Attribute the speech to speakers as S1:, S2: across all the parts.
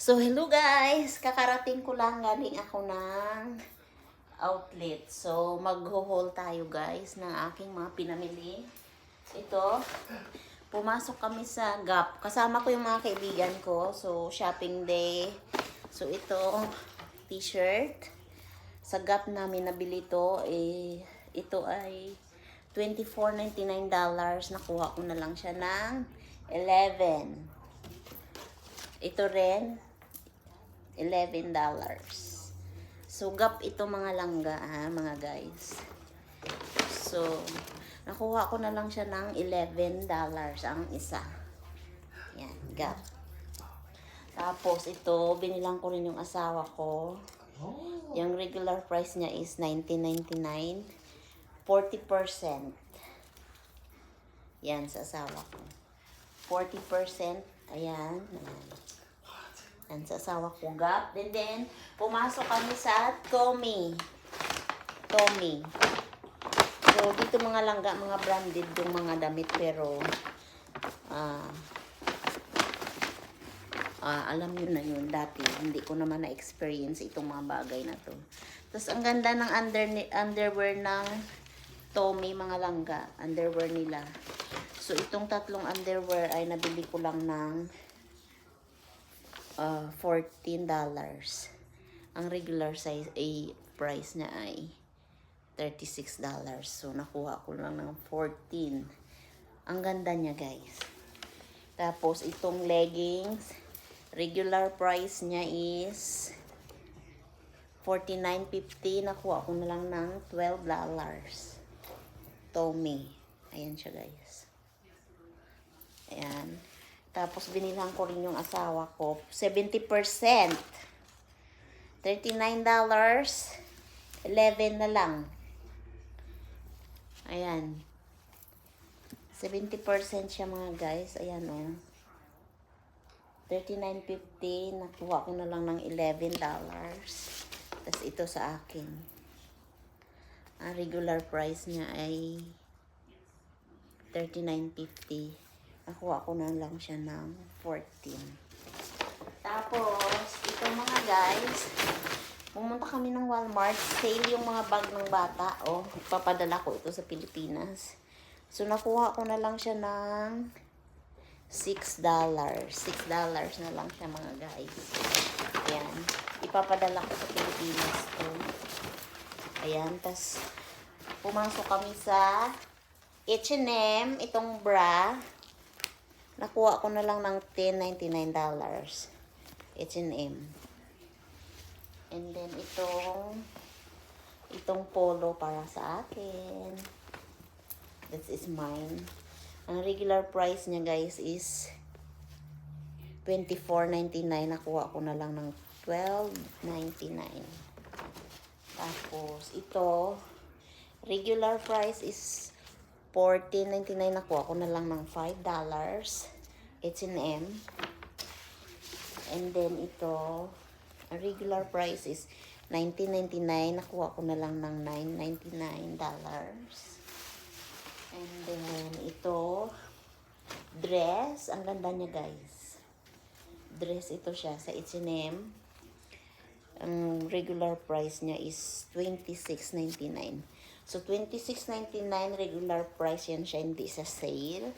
S1: So, hello guys! Kakarating ko lang galing ako ng outlet. So, mag-haul tayo guys ng aking mga pinamili. Ito, pumasok kami sa Gap. Kasama ko yung mga kaibigan ko. So, shopping day. So, ito, t-shirt. Sa Gap namin nabili to. Eh, ito ay $24.99. Nakuha ko na lang siya ng 11. Ito rin, $11. So, gap ito mga langga, ha, mga guys. So, nakuha ko na lang siya ng $11 ang isa. Yan, gap. Tapos, ito, binilang ko rin yung asawa ko. Yung regular price niya is $19.99. 40%. Yan, sa asawa ko. 40%. Ayan. Ayan. Yan, sa asawa ko gap. Then, then, pumasok kami sa Tommy. Tommy. So, dito mga langga, mga branded yung mga damit, pero, ah, ah, alam yun na yun, dati, hindi ko naman na-experience itong mga bagay na to. Tapos, ang ganda ng under, underwear ng Tommy, mga langga, underwear nila. So, itong tatlong underwear ay nabili ko lang ng uh, $14. Ang regular size ay price niya ay $36. So, nakuha ko lang ng 14. Ang ganda niya, guys. Tapos, itong leggings, regular price niya is $49.50. Nakuha ko na lang ng $12. Tommy. Ayan siya, guys. Ayan. Tapos, binilang ko rin yung asawa ko. 70%. $39. 11 na lang. Ayan. 70% siya mga guys. Ayan o. Oh. 39.50. Nakuha ko na lang ng $11. Tapos ito sa akin. Ang regular price niya ay 39.50. Nakuha ko na lang siya ng 14. Tapos, ito mga guys, pumunta kami ng Walmart. Sale yung mga bag ng bata. Oh, ipapadala ko ito sa Pilipinas. So, nakuha ko na lang siya ng $6. $6 na lang siya mga guys. Ayan. Ipapadala ko sa Pilipinas to. Ayan. Tapos, pumasok kami sa H&M. Itong bra. Nakuha ko na lang ng $10.99. H&M. And then, itong itong polo para sa akin. This is mine. Ang regular price niya, guys, is $24.99. Nakuha ko na lang ng $12.99. Tapos, ito, regular price is $14.99. Nakuha ko na lang ng $5. H&M. And then, ito, regular price is $19.99. Nakuha ko na lang ng $9.99. And then, ito, dress. Ang ganda niya, guys. Dress ito siya sa H&M. Ang regular price niya is $26.99. So, $26.99 regular price yan siya, hindi sa sale.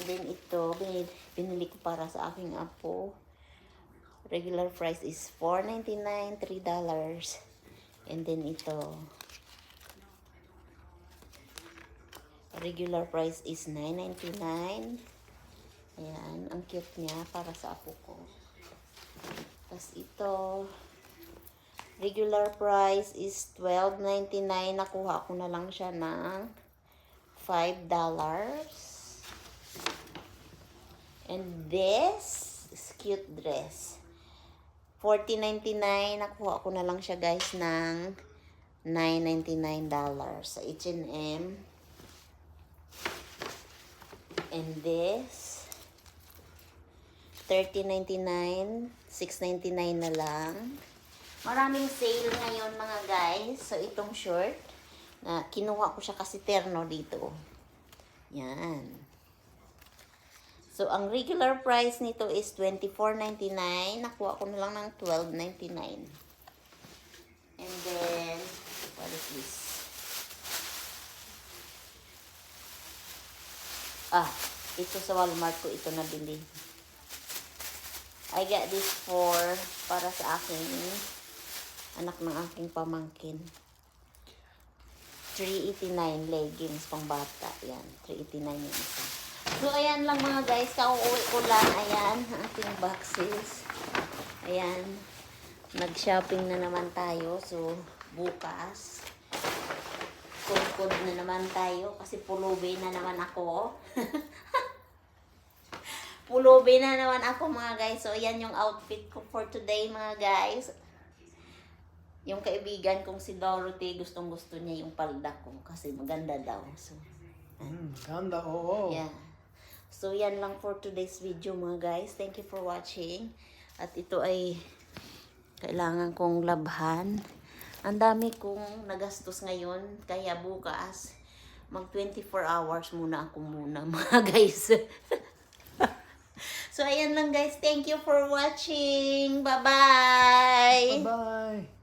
S1: And then, ito, binili, ko para sa aking apo. Regular price is $4.99, $3. And then, ito, regular price is $9.99. Ayan, ang cute niya para sa apo ko. Tapos ito, regular price is $12.99. Nakuha ko na lang siya ng $5. And this is cute dress. $14.99. Nakuha ko na lang siya guys ng $9.99 sa H&M. And this, $13.99, $6.99 na lang. Maraming sale ngayon mga guys. So, itong short, na kinuha ko siya kasi terno dito. Yan. So, ang regular price nito is $24.99. Nakuha ko na lang ng $12.99. And then, what is this? Ah, ito sa Walmart ko ito nabili. I got this for para sa aking anak ng aking pamangkin. 389 leggings pang bata. Yan, 389 yung isa. So, ayan lang mga guys. Kauuwi ko lang. Ayan, ang ating boxes. Ayan. Nag-shopping na naman tayo. So, bukas. Kudkod na naman tayo. Kasi pulubi na naman ako. pulubi na naman ako mga guys. So, ayan yung outfit ko for today mga guys. Yung kaibigan kong si Dorothy, gustong gusto niya yung palda ko kasi maganda daw. So,
S2: Mm, ganda, oo.
S1: yeah. So, yan lang for today's video mga guys. Thank you for watching. At ito ay kailangan kong labhan. Ang dami kong nagastos ngayon. Kaya bukas, mag 24 hours muna ako muna mga guys. so, ayan lang guys. Thank you for watching. Bye-bye!
S2: Bye-bye.